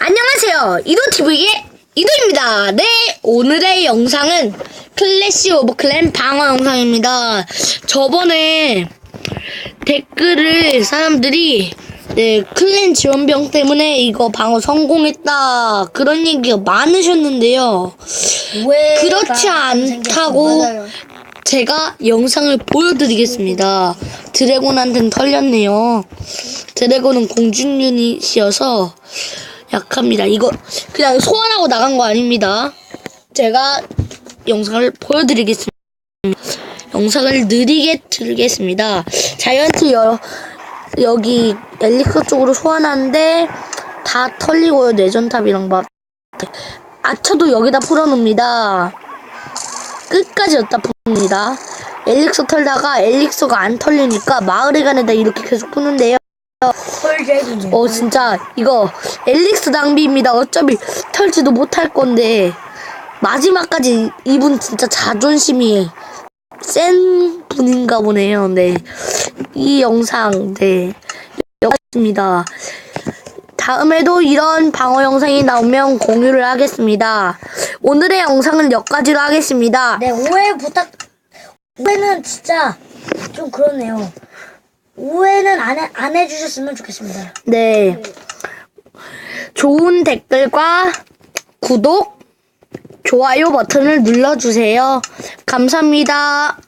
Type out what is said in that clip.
안녕하세요. 이도TV의 이도입니다. 네, 오늘의 영상은 클래시 오브 클랜 방어 영상입니다. 저번에 댓글을 사람들이 네, 클랜 지원병 때문에 이거 방어 성공했다. 그런 얘기가 많으셨는데요. 왜 그렇지 않다고 제가 영상을 보여드리겠습니다. 드래곤한테는 털렸네요. 드래곤은 공중 유닛이어서 약합니다. 이거 그냥 소환하고 나간 거 아닙니다. 제가 영상을 보여드리겠습니다. 영상을 느리게 들겠습니다. 자이언트 여, 여기 엘리크 쪽으로 소환하는데 다 털리고요. 내전탑이랑 막 아처도 여기다 풀어놓습니다. 끝까지 여기다 풉니다. 엘릭서 털다가 엘릭서가 안 털리니까 마을에 가는데 이렇게 계속 푸는데요. 어 진짜 이거 엘릭스 낭비입니다. 어차피 털지도 못할 건데 마지막까지 이분 진짜 자존심이 센 분인가 보네요. 네. 이 영상 네. 여기입니다. 다음에도 이런 방어 영상이 나오면 공유를 하겠습니다. 오늘의 영상은 여기까지로 하겠습니다. 네, 오해 부탁. 오해는 진짜 좀 그렇네요. 오해는 안, 해, 안 해주셨으면 좋겠습니다. 네. 좋은 댓글과 구독, 좋아요 버튼을 눌러주세요. 감사합니다.